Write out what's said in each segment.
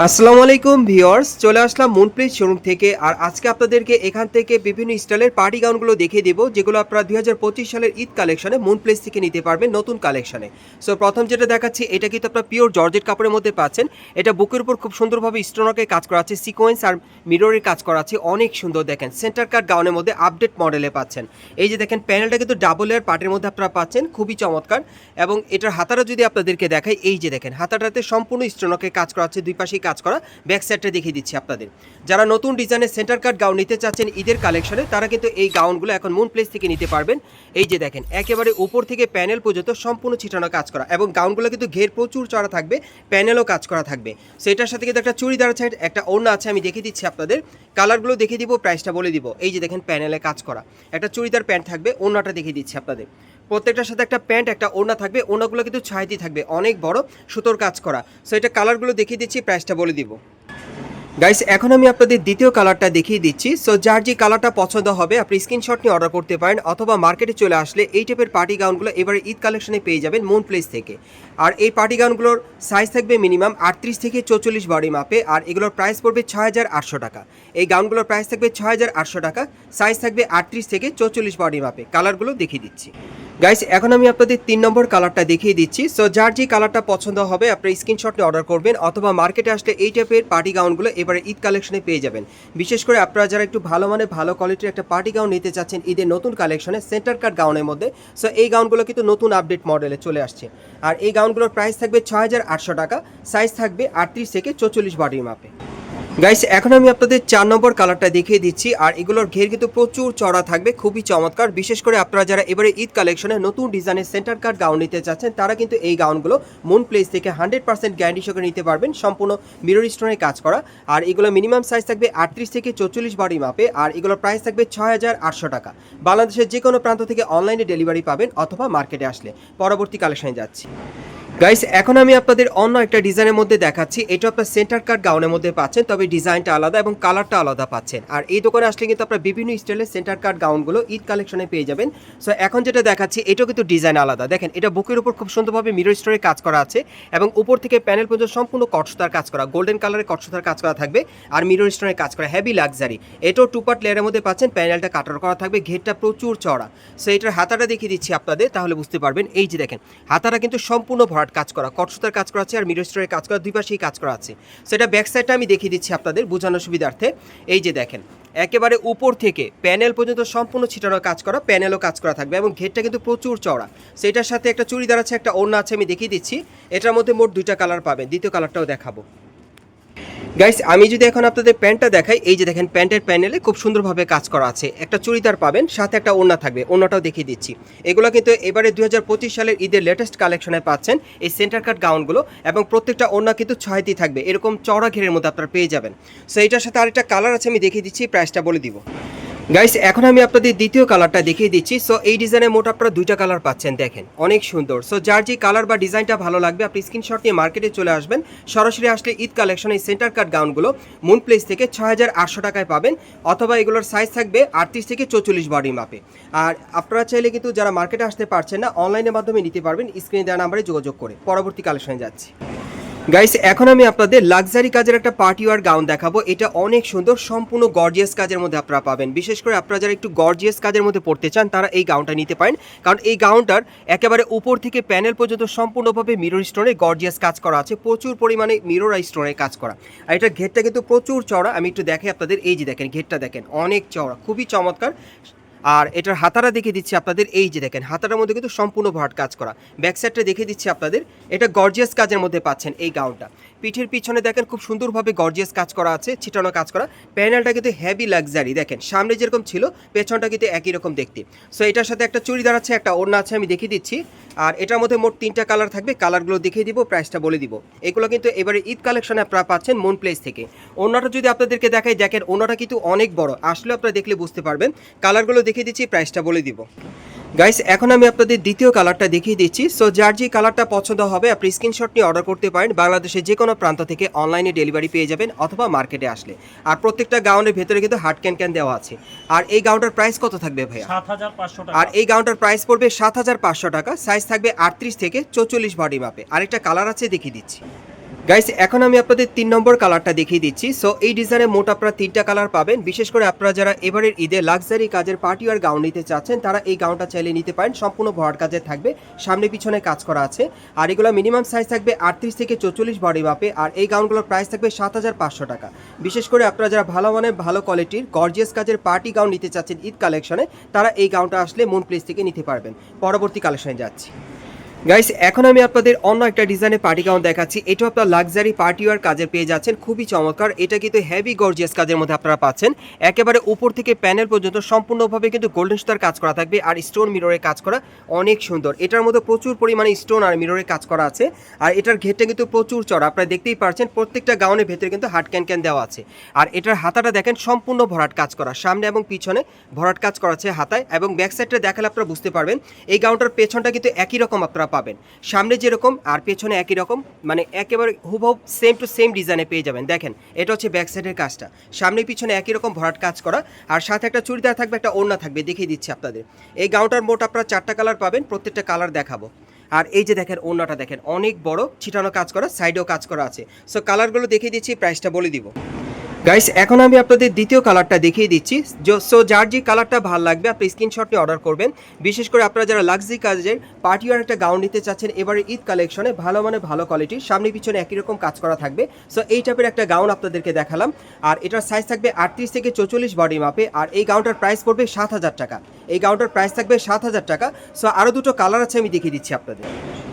আসসালামু আলাইকুম ভিউয়ার্স, চলে আসলাম মুনপ্লেস শোরুম থেকে। আর আজকে আপনাদেরকে এখান থেকে বিভিন্ন স্টাইলের পার্টি গাউনগুলো দেখিয়ে দেবো, যেগুলো আপনারা দুই হাজার পঁচিশ সালের ঈদ কালেকশনে মুনপ্লেস থেকে নিতে পারবেন নতুন কালেকশনে সো প্রথম যেটা দেখাচ্ছি, এটা কিন্তু আপনার পিওর জর্জেট কাপড়ের মধ্যে পাচ্ছেন। এটা বুকের উপর খুব সুন্দরভাবে স্টোনকে কাজ করা আছে সিকোয়েন্স আর মিররের কাজ করা আছে, অনেক সুন্দর দেখেন। সেন্টার কাট গাউনের মধ্যে আপডেট মডেলে পাচ্ছেন। এই যে দেখেন প্যানেলটা কিন্তু ডাবল এয়ার পার্টের মধ্যে আপনারা পাচ্ছেন, খুবই চমৎকার। এবং এটার হাতাটা যদি আপনাদেরকে দেখাই, এই যে দেখেন, হাতাটাতে সম্পূর্ণ স্টোনকে কাজ করা আছে, দুই পাশেই কাজ করা ব্যাক সাইডটা দেখিয়ে দিচ্ছি আপনাদের। যারা নতুন ডিজাইনের সেন্টার কাট গাউন নিতে চাচ্ছেন ঈদের কালেকশনে তারা কিন্তু এই গাউনগুলো এখন মুন প্লেস থেকে নিতে পারবেন। এই যে দেখেন, একেবারে উপর থেকে প্যানেল পর্যন্ত সম্পূর্ণ ছিটানো কাজ করা এবং গাউনগুলো কিন্তু ঘের প্রচুর চড়া থাকবে প্যানেলও কাজ করা থাকবে। সেটার সাথে কিন্তু একটা চুড়িদার আছে একটা ওড়না আছে, আমি দেখিয়ে দিচ্ছি আপনাদের। কালারগুলো দেখিয়ে দিব প্রাইসটা বলে দিব। এই যে দেখেন প্যানেলে কাজ করা। একটা চুড়িদার প্যান্ট থাকবে, ওড়নাটা দেখিয়ে দিচ্ছি আপনাদের। প্রত্যেকটার সাথে একটা প্যান্ট, একটা ওড়না থাকবে। ওড়নাগুলো কিন্তু ছাইতি থাকবে, অনেক বড় সুতোর কাজ করা। সো এটা কালারগুলো দেখিয়ে দিচ্ছি, প্রাইসটা বলে দিব। গাইস এখন আমি আপনাদের দ্বিতীয় কালারটা দেখিয়ে দিচ্ছি। সো যার যে কালারটা পছন্দ হবে, আপনি স্ক্রিনশট নিয়ে অর্ডার করতে পারেন, অথবা মার্কেটে চলে আসলে এই টাইপের পার্টি গাউনগুলো এবারে ঈদ কালেকশনে পেয়ে যাবেন মুন প্লেস থেকে। আর এই পার্টি গাউনগুলোর সাইজ থাকবে মিনিমাম আটত্রিশ থেকে চৌচল্লিশ বডি মাপে আর এগুলোর প্রাইস পড়বে ছয় হাজার আটশো টাকা। এই গাউনগুলোর প্রাইস থাকবে ছয় হাজার আটশো টাকা সাইজ থাকবে আটত্রিশ থেকে চৌচল্লিশ বডি মাপে কালারগুলো দেখিয়ে দিচ্ছি। গাইস এখন আমি আপনাদের তিন নম্বর কালারটা দেখিয়ে দিচ্ছি। সো যার যে কালারটা পছন্দ হবে, আপনি স্ক্রিনশট নিয়ে অর্ডার করবেন, অথবা মার্কেটে আসলে এই টাইপের পার্টি গাউনগুলো এবারে ঈদ কালেকশনে পেয়ে যাবেন। বিশেষ করে আপনারা যারা একটু ভালো মানে ভালো কোয়ালিটির একটা পার্টি গাউন নিতে চাচ্ছেন ঈদের নতুন কালেকশনে সেন্টার কাট গাউনের মধ্যে সো এই গাউনগুলো কিন্তু নতুন আপডেট মডেলে চলে আসছে। আর এই গাউনগুলোর প্রাইস থাকবে ছয় হাজার আটশো টাকা সাইজ থাকবে আটত্রিশ থেকে চৌচল্লিশ বডির মাপে গাইস এখন আমি আপনাদের চার নম্বর কালারটা দেখিয়ে দিচ্ছি, আর এগুলোর ঘের কিন্তু প্রচুর চড়া থাকবে, খুবই চমৎকার। বিশেষ করে আপনারা যারা এবারে ঈদ কালেকশনে নতুন ডিজাইনের সেন্টার কাট গাউন নিতে চাচ্ছেন, তারা কিন্তু এই গাউনগুলো মুন প্লেস থেকে হান্ড্রেড পার্সেন্ট গ্যারান্টি সহকারে নিতে পারবেন, সম্পূর্ণ মিরর স্টোনে কাজ করা। আর এগুলো মিনিমাম সাইজ থাকবে আটত্রিশ থেকে চৌচল্লিশ বডি মাপে আর এগুলোর প্রাইস থাকবে ছয় হাজার আটশো টাকা। বাংলাদেশের যে কোনো প্রান্ত থেকে অনলাইনে ডেলিভারি পাবেন অথবা মার্কেটে আসলে। পরবর্তী কালেকশনে যাচ্ছি। গাইস এখন আমি আপনাদের অন্য একটা ডিজাইনের মধ্যে দেখাচ্ছি। এটা আপনার সেন্টার কাট গাউনের মধ্যে পাচ্ছেন, তবে ডিজাইনটা আলাদা এবং কালারটা আলাদা পাচ্ছেন। আর এই দোকানে আসলে কিন্তু আপনার বিভিন্ন স্টাইলের সেন্টার কাট গাউনগুলো ঈদ কালেকশনে পেয়ে যাবেন। সো এখন যেটা দেখাচ্ছি, এটাও কিন্তু ডিজাইন আলাদা। দেখেন, এটা বুকের উপর খুব সুন্দরভাবে মিরর স্টোরে কাজ করা আছে এবং উপর থেকে প্যানেল পর্যন্ত সম্পূর্ণ কটসুতার কাজ করা গোল্ডেন কালারের কটসুতার কাজ করা থাকবে আর মিরর স্টোনে কাজ করা হেভি লাক্সারি এটাও টু পার্ট লেয়ারের মধ্যে পাচ্ছেন প্যানেলটা কাটার করা থাকবে, ঘেরটা প্রচুর চড়া সো এটার হাতাটা দেখিয়ে দিচ্ছি আপনাদের, তাহলে বুঝতে পারবেন। এই যে দেখেন, হাতাটা কিন্তু সম্পূর্ণ ভরাট কাজ করা, কটসুতার কাজ করা আছে আর মিরর স্টোরের কাজ করা, দুই পাশেই কাজ করা আছে। সেটা ব্যাক সাইডটা আমি দেখিয়ে দিচ্ছি আপনাদের বোঝানোর সুবিধার্থে। এই যে দেখেন, একেবারে উপর থেকে প্যানেল পর্যন্ত সম্পূর্ণ ছিটানো কাজ করা প্যানেলও কাজ করা থাকবে এবং ঘেরটা কিন্তু প্রচুর চড়া সেটার সাথে একটা চুড়িদার আছে, একটা ওড়না আছে, আমি দেখিয়ে দিচ্ছি। এটার মধ্যে মোট দুইটা কালার পাবেন, দ্বিতীয় কালারটাও দেখাবো। গাইস আমি যদি এখন আপনাদের প্যান্টটা দেখাই, এই যে দেখেন, প্যান্টের প্যানেলে খুব সুন্দরভাবে কাজ করা আছে। একটা চুড়িদার পাবেন, সাথে একটা ওড়না থাকবে, ওড়নাটাও দেখিয়ে দিচ্ছি। এগুলো কিন্তু এবারে দু হাজার পঁচিশ সালের ঈদের লেটেস্ট কালেকশনে পাচ্ছেন এই সেন্টার কাট গাউনগুলো এবং প্রত্যেকটা ওড়না কিন্তু ছয়টি থাকবে। এরকম চড়া ঘেরের মধ্যে আপনারা পেয়ে যাবেন। সো এটার সাথে আরেকটা কালার আছে, আমি দেখিয়ে দিচ্ছি প্রাইসটা বলে দিব। গাইস এখন আমি আপনাদের দ্বিতীয় কালারটা দেখিয়ে দিচ্ছি। সো এই ডিজাইনের মোট আপনারা দুইটা কালার পাচ্ছেন, দেখেন। অনেক সুন্দর। সো যার যে কালার বা ডিজাইনটা ভালো লাগবে, আপনি স্ক্রিনশট নিয়ে মার্কেটে চলে আসবেন। সরাসরি আসলে ঈদ কালেকশন এই সেন্টার কাট গাউনগুলো মুন প্লেস থেকে ছয় হাজার আটশো টাকায় পাবেন, অথবা এগুলোর সাইজ থাকবে আটত্রিশ থেকে চৌচল্লিশ বডি মাপে আর আপনারা চাইলে কিন্তু যারা মার্কেটে আসতে পারছেন না অনলাইনের মাধ্যমে নিতে পারবেন। স্ক্রিনে দেওয়া নাম্বারে যোগাযোগ করে। পরবর্তী কালেকশনে যাচ্ছি। গাইস এখন আমি আপনাদের লাক্সারি কাজের একটা পার্টি ওয়ার গাউন দেখাবো। এটা অনেক সুন্দর, সম্পূর্ণ গর্জিয়াস কাজের মধ্যে আপনারা পাবেন। বিশেষ করে আপনারা যারা একটু গর্জিয়াস কাজের মধ্যে পড়তে চান, তারা এই গাউনটা নিতে পারেন। কারণ এই গাউনটার একেবারে উপর থেকে প্যানেল পর্যন্ত সম্পূর্ণভাবে মিরর স্টোনে গর্জিয়াস কাজ করা আছে। প্রচুর পরিমাণে মিরর আর স্টোনে কাজ করা। আর এটা ঘেরটা কিন্তু প্রচুর চওড়া। আমি একটু দেখাই আপনাদের। এই যে দেখেন, ঘেরটা দেখেন, অনেক চওড়া, খুবই চমৎকার। আর এটার হাতারা দেখে দিচ্ছি আপনাদের, এই যে দেখেন হাতাটার মধ্যে কিন্তু সম্পূর্ণ ভরাট কাজ করা। ব্যাক সাইডটা দেখে দিচ্ছি আপনাদের, এটা গর্জিয়াস কাজের মধ্যে পাচ্ছেন এই গাউনটা পিঠের পিছনে দেখেন খুব সুন্দরভাবে গর্জিয়াস কাজ করা আছে, ছিটানো কাজ করা। প্যানেলটা কিন্তু হেভি লাক্সারি দেখেন, সামনে যেরকম ছিল, পেছনটা কিন্তু একই রকম দেখতে। সো এটার সাথে একটা চুড়িদার আছে, একটা ওড়না আছে, আমি দেখিয়ে দিচ্ছি। আর এটার মধ্যে মোট তিনটা কালার থাকবে কালারগুলো দেখিয়ে দিব প্রাইসটা বলে দিব। এগুলো কিন্তু এবারে ঈদ কালেকশনে আপনারা পাচ্ছেন মন প্লেস থেকে। অন্যটা যদি আপনাদেরকে দেখাই, দেখেন ওনাটা কিন্তু অনেক বড়। আসলে আপনারা দেখলে বুঝতে পারবেন। কালারগুলো দেখিয়ে দিচ্ছি প্রাইসটা বলে দিব। গাইস এখন আমি আপনাদের দ্বিতীয় কালারটা দেখিয়ে দিচ্ছি। সো যার যে কালারটা পছন্দ হবে আপনি স্ক্রিনশট নিয়ে অর্ডার করতে পারেন। বাংলাদেশের যে কোনো প্রান্ত থেকে অনলাইনে ডেলিভারি পেয়ে যাবেন অথবা মার্কেটে আসলে। আর প্রত্যেকটা গাউনের ভেতরে কিন্তু হার্ড ক্যান ক্যান দেওয়া আছে। আর এই গাউনটার প্রাইস কত থাকবে ভাইয়া? সাত হাজার পাঁচশো টাকা। আর এই গাউনটার প্রাইস পড়বে সাত হাজার পাঁচশো টাকা। সাইজ থাকবে আটত্রিশ থেকে চৌচল্লিশ বডি মাপে আরেকটা কালার আছে দেখিয়ে দিচ্ছি। গাইস এখন আমি আপনাদের তিন নম্বর কালারটা দেখিয়ে দিচ্ছি। সো এই ডিজাইনে মোট আপনারা তিনটা কালার পাবেন। বিশেষ করে আপনারা যারা এবারের ঈদে লাক্সারি কাজের পার্টি আর গাউন নিতে চাচ্ছেন, তারা এই গাউনটা চাইলে নিতে পারেন। সম্পূর্ণ ভরাট কাজে থাকবে। সামনে পিছনে কাজ করা আছে। আর এগুলো মিনিমাম সাইজ থাকবে আটত্রিশ থেকে চৌচল্লিশ বডি মাপে আর এই গাউনগুলোর প্রাইস থাকবে সাত হাজার পাঁচশো টাকা। বিশেষ করে আপনারা যারা ভালো মানের, ভালো কোয়ালিটির গর্জিয়াস কাজের পার্টি গাউন নিতে চাচ্ছেন ঈদ কালেকশনে তারা এই গাউনটা আসলে মুন প্লেস থেকে নিতে পারবেন। পরবর্তী কালেকশনে যাচ্ছি। গাইস এখন আমি আপনাদের অন্য একটা ডিজাইনের পার্টি গাউন দেখাচ্ছি। এটা আপনার লাক্সারি পার্টি ওয়ার কাজের পেয়ে যাচ্ছেন। খুবই চমৎকার। এটা কিন্তু হেভি গর্জিয়াস কাজের মধ্যে আপনারা পাচ্ছেন। একেবারে উপর থেকে প্যানেল পর্যন্ত সম্পূর্ণভাবে কিন্তু গোল্ডেন স্টার কাজ করা থাকবে আর স্টোন মিররে কাজ করা অনেক সুন্দর। এটার মধ্যে প্রচুর পরিমাণে স্টোন আর মিররে কাজ করা আছে। আর এটার ঘেরটা কিন্তু প্রচুর চড়া আপনারা দেখতেই পারছেন প্রত্যেকটা গাউনের ভেতরে কিন্তু হাট ক্যান ক্যান দেওয়া আছে। আর এটার হাতাটা দেখেন সম্পূর্ণ ভরাট কাজ করা। সামনে এবং পিছনে ভরাট কাজ করা আছে হাতায় এবং ব্যাক সাইডটা দেখালে আপনারা বুঝতে পারবেন। এই গাউনটার পেছনটা কিন্তু একই রকম আপনারা পাবেন। সামনে যেরকম, আর পেছনে একই রকম মানে একেবারে হুবহু সেম টু সেম ডিজাইনে পেয়ে যাবেন। দেখেন, এটা হচ্ছে ব্যাক সাইডের কাজটা। সামনে পিছনে একই রকম ভরাট কাজ করা, আর সাথে একটা চুড়িদার থাকবে, একটা ওড়না থাকবে, দেখিয়ে দিচ্ছি আপনাদের। এই গাউনটার মোট আপনারা চারটা কালার পাবেন, প্রত্যেকটা কালার দেখাবো। আর এই যে দেখেন, ওড়নাটা দেখেন, অনেক বড়, ছিটানো কাজ করা সাইডেও কাজ করা আছে। সো কালারগুলো দেখিয়ে দিচ্ছি প্রাইসটা বলে দিব। গাইস এখন আমি আপনাদের দ্বিতীয় কালারটা দেখিয়ে দিচ্ছি। সো যার যে কালারটা ভালো লাগবে, আপনি স্ক্রিনশট নিয়ে অর্ডার করবেন। বিশেষ করে আপনারা যারা লাক্সারি কাজের পার্টি আর একটা গাউন নিতে চাচ্ছেন, এবারে ঈদ কালেকশনে ভালো মানে ভালো কোয়ালিটির সামনে পিছনে একই রকম কাজ করা থাকবে। সো এই টাইপের একটা গাউন আপনাদেরকে দেখালাম। আর এটার সাইজ থাকবে আটত্রিশ থেকে চৌচল্লিশ বডি মাপে আর এই গাউনটার প্রাইস পড়বে সাত হাজার টাকা। এই গাউনটার প্রাইস থাকবে সাত হাজার টাকা। সো আরও দুটো কালার আছে, আমি দেখিয়ে দিচ্ছি আপনাদের।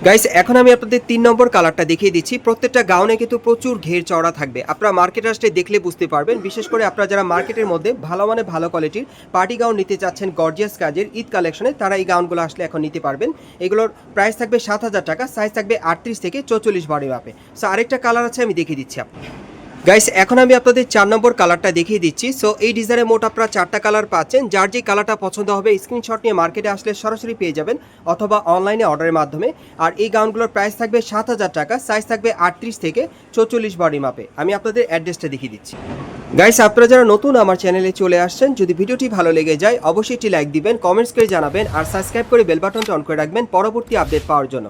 গাইস এখন আমি আপনাদের তিন নম্বর কালারটা দেখিয়ে দিচ্ছি। প্রত্যেকটা গাউনে কিন্তু প্রচুর ঘের চওড়া থাকবে। আপনারা মার্কেট আসলে দেখলে বুঝতে পারবেন। বিশেষ করে আপনারা যারা মার্কেটের মধ্যে ভালো মানে ভালো কোয়ালিটির পার্টি গাউন নিতে চাচ্ছেন গর্জিয়াস কাজের ঈদ কালেকশনে তারা এই গাউনগুলো আসলে এখন নিতে পারবেন। এগুলোর প্রাইস থাকবে সাত হাজার টাকা সাইজ থাকবে আটত্রিশ থেকে চৌচল্লিশ বারে মাপে। সো আরেকটা কালার আছে আমি দেখিয়ে দিচ্ছি আপনার গাইস এখন আমি আপনাদের চার নম্বর কালারটা দেখিয়ে দিচ্ছি। সো এই ডিজাইনে মোট আপনারা চারটা কালার পাচ্ছেন। যার যে কালারটা পছন্দ হবে স্ক্রিনশট নিয়ে মার্কেটে আসলে সরাসরি পেয়ে যাবেন অথবা অনলাইনে অর্ডারের মাধ্যমে। আর এই গাউনগুলোর প্রাইস থাকবে সাত হাজার টাকা সাইজ থাকবে আটত্রিশ থেকে চৌচল্লিশ বডি মাপে আমি আপনাদের অ্যাড্রেসটা দেখিয়ে দিচ্ছি। গাইস আপনারা যারা নতুন আমার চ্যানেলে চলে আসছেন, যদি ভিডিওটি ভালো লেগে যায়, অবশ্যই একটি লাইক দিবেন কমেন্টস করে জানাবেন, আর সাবস্ক্রাইব করে বেল বাটনটা অন করে রাখবেন, পরবর্তী আপডেট পাওয়ার জন্য।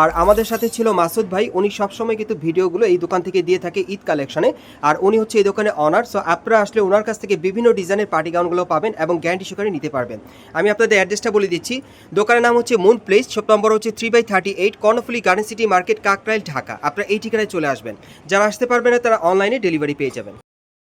আর আমাদের সাথে ছিল মাসুদ ভাই, উনি সবসময় কিন্তু ভিডিওগুলো এই দোকান থেকে দিয়ে থাকে ঈদ কালেকশনে। আর উনি হচ্ছে এই দোকানে অনার সো আপনারা আসলে ওনার কাছ থেকে বিভিন্ন ডিজাইনের পার্টি গাউনগুলো পাবেন এবং গ্যারান্টি সহকারে নিতে পারবেন। আমি আপনাদের অ্যাড্রেসটা বলে দিচ্ছি। দোকানের নাম হচ্ছে মুন প্লেস শপ নম্বর হচ্ছে three by thirty eight Karnaphuli garden city market Kakrail Dhaka আপনারা এই ঠিকানায় চলে আসবেন। যারা আসতে পারবেন না, তারা অনলাইনে ডেলিভারি পেয়ে যাবেন।